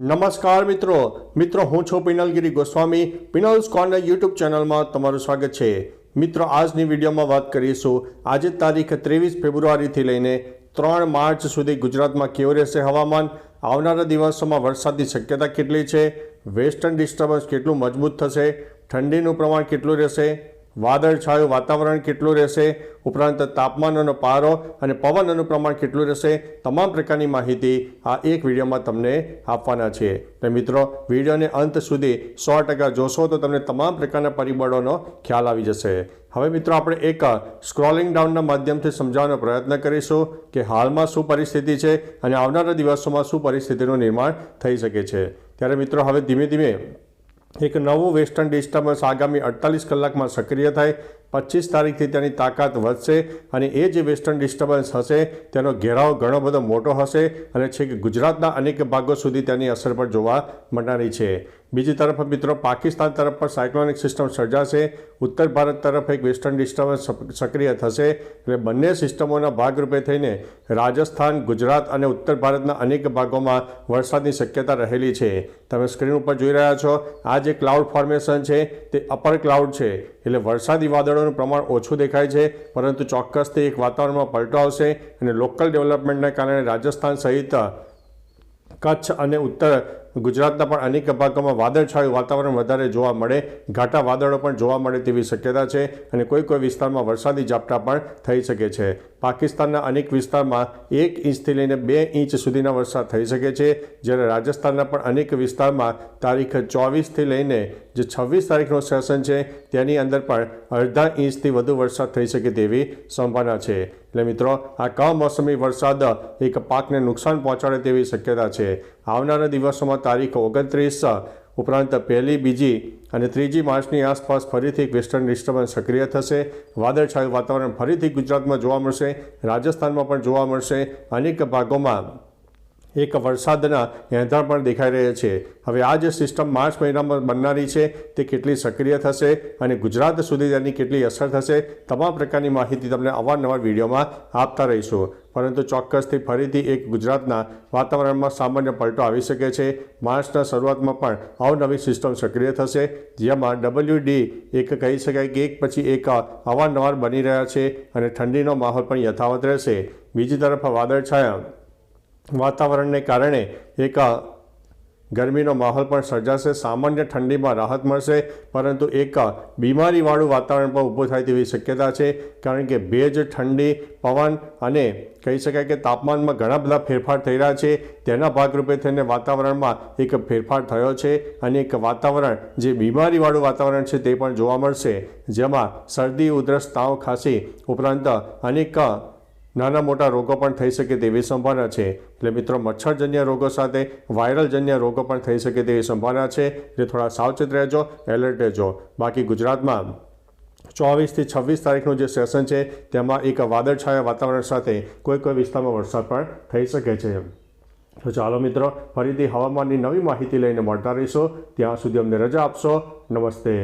નમસ્કાર મિત્રો. મિત્રો, હું છું પિનલગીરી ગોસ્વામી. પિનલ્સ કોર્નર યુટ્યુબ ચેનલમાં તમારું સ્વાગત છે. મિત્રો, આજની વિડીયોમાં વાત કરીશું. આજે તારીખ ત્રેવીસ ફેબ્રુઆરીથી લઈને ત્રણ માર્ચ સુધી ગુજરાતમાં કેવું રહેશે હવામાન? આવનારા દિવસોમાં વરસાદની શક્યતા કેટલી છે? વેસ્ટર્ન ડિસ્ટર્બન્સ કેટલું મજબૂત થશે? ઠંડીનું પ્રમાણ કેટલું રહેશે? વાદળછાયું વાતાવરણ કેટલું રહેશે? ઉપરાંત તાપમાનનો પારો અને પવનનું પ્રમાણ કેટલું રહેશે? તમામ પ્રકારની માહિતી આ એક વિડીયોમાં તમને આપવાના છે. તો મિત્રો, વિડીયોને અંત સુધી સો ટકા જોશો તો તમને તમામ પ્રકારના પરિબળોનો ખ્યાલ આવી જશે. હવે મિત્રો, આપણે એક સ્ક્રોલિંગ ડાઉનના માધ્યમથી સમજાવવાનો પ્રયત્ન કરીશું કે હાલમાં શું પરિસ્થિતિ છે અને આવનારા દિવસોમાં શું પરિસ્થિતિનું નિર્માણ થઈ શકે છે. ત્યારે મિત્રો, હવે ધીમે ધીમે એક નવું વેસ્ટર્ન ડિસ્ટર્બન્સ આગામી અડતાલીસ કલાકમાં સક્રિય થાય પચીસ તારીખથી તેની તાકાત વધશે અને એ જે વેસ્ટર્ન ડિસ્ટર્બન્સ હશે, તેનો ઘેરાવ ઘણો બધો મોટો હશે અને છેક ગુજરાતના અનેક ભાગો સુધી તેની અસર પણ જોવા મળનારી છે. બીજી તરફ મિત્રો, પાકિસ્તાન તરફ પણ સાયક્લોનિક સિસ્ટમ સર્જાશે, ઉત્તર ભારત તરફ એક વેસ્ટર્ન ડિસ્ટર્બન્સ સક્રિય થશે એટલે બંને સિસ્ટમોના ભાગરૂપે થઈને રાજસ્થાન, ગુજરાત અને ઉત્તર ભારતના અનેક ભાગોમાં વરસાદની શક્યતા રહેલી છે. તમે સ્ક્રીન ઉપર જોઈ રહ્યા છો, આ જે ક્લાઉડ ફોર્મેશન છે, તે અપર ક્લાઉડ છે. એટલે વરસાદી વાદળોનું પ્રમાણ ઓછું દેખાય છે, પરંતુ ચોક્કસથી એક વાતાવરણમાં પલટો આવશે અને લોકલ ડેવલપમેન્ટના કારણે રાજસ્થાન સહિત કચ્છ અને ઉત્તર ગુજરાતના પણ અનેક ભાગોમાં વાદળછાયું વાતાવરણ વધારે જોવા મળે, ઘાટા વાદળો પણ જોવા મળે તેવી શક્યતા છે અને કોઈ કોઈ વિસ્તારમાં વરસાદી ઝાપટા પણ થઈ શકે છે. પાકિસ્તાનના અનેક વિસ્તારમાં એક ઇંચથી લઈને બે ઇંચ સુધીના વરસાદ થઈ શકે છે. જ્યારે રાજસ્થાનના પણ અનેક વિસ્તારમાં તારીખ ચોવીસથી લઈને જે છવ્વીસ તારીખનો સેશન છે, તેની અંદર પણ અડધા ઇંચથી વધુ વરસાદ થઈ શકે તેવી સંભાવના છે. એટલે મિત્રો, આ કમોસમી વરસાદ એક પાકને નુકસાન પહોંચાડે તેવી શક્યતા છે. આવનારા દિવસોમાં તારીખ ઓગણત્રીસ ઉપરાંત પહેલી, બીજી અને ત્રીજી માર્ચની આસપાસ ફરીથી એક વેસ્ટર્ન ડિસ્ટર્બન્સ સક્રિય થશે. વાદળછાયું વાતાવરણ ફરીથી ગુજરાતમાં જોવા મળશે. રાજસ્થાનમાં પણ જોવા મળશે. અનેક ભાગોમાં એક વરસાદના એંધાણ પણ દેખાઈ રહ્યા છે. હવે આ જે સિસ્ટમ માર્ચ મહિનામાં બનનારી છે, તે કેટલી સક્રિય થશે અને ગુજરાત સુધી તેની કેટલી અસર થશે, તમામ પ્રકારની માહિતી તમને અવારનવાર વિડીયોમાં આપતા રહીશું. પરંતુ ચોક્કસથી ફરીથી એક ગુજરાતના વાતાવરણમાં સામાન્ય પલટો આવી શકે છે. માર્ચના શરૂઆતમાં પણ અવનવી સિસ્ટમ સક્રિય થશે, જેમાં ડબલ્યુ ડી એક કહી શકાય કે એક પછી એક અવારનવાર બની રહ્યા છે અને ઠંડીનો માહોલ પણ યથાવત રહેશે. બીજી તરફ વાદળછાયા વાતાવરણને કારણે એક ગરમીનો માહોલ પણ સર્જાશે. સામાન્ય ઠંડીમાં રાહત મળશે, પરંતુ એક બીમારીવાળું વાતાવરણ પણ ઊભું થાય તેવી શક્યતા છે. કારણ કે ભેજ, ઠંડી, પવન અને કહી શકાય કે તાપમાનમાં ઘણા બધા ફેરફાર થઈ રહ્યા છે. તેના ભાગરૂપે થઈને વાતાવરણમાં એક ફેરફાર થયો છે અને એક વાતાવરણ, જે બીમારીવાળું વાતાવરણ છે તે પણ જોવા મળશે. જેમાં શરદી, ઉધરસ, તાવ ખાંસી ઉપરાંત અનેક નાના મોટા રોગો પણ થઈ શકે તેવી સંભાવના છે. એટલે મિત્રો, મચ્છરજન્ય રોગો સાથે વાયરલજન્ય રોગો પણ થઈ શકે તેવી સંભાવના છે. એટલે થોડા સાવચેત રહેજો, એલર્ટ રહેજો. બાકી ગુજરાતમાં ચોવીસથી છવ્વીસ તારીખનું જે સેશન છે, તેમાં એક વાદળછાયા વાતાવરણ સાથે કોઈ કોઈ વિસ્તારમાં વરસાદ પણ થઈ શકે છે. તો ચાલો મિત્રો, ફરીથી હવામાનની નવી માહિતી લઈને મળતા રહીશું. ત્યાં સુધી અમને રજા આપશો. નમસ્તે.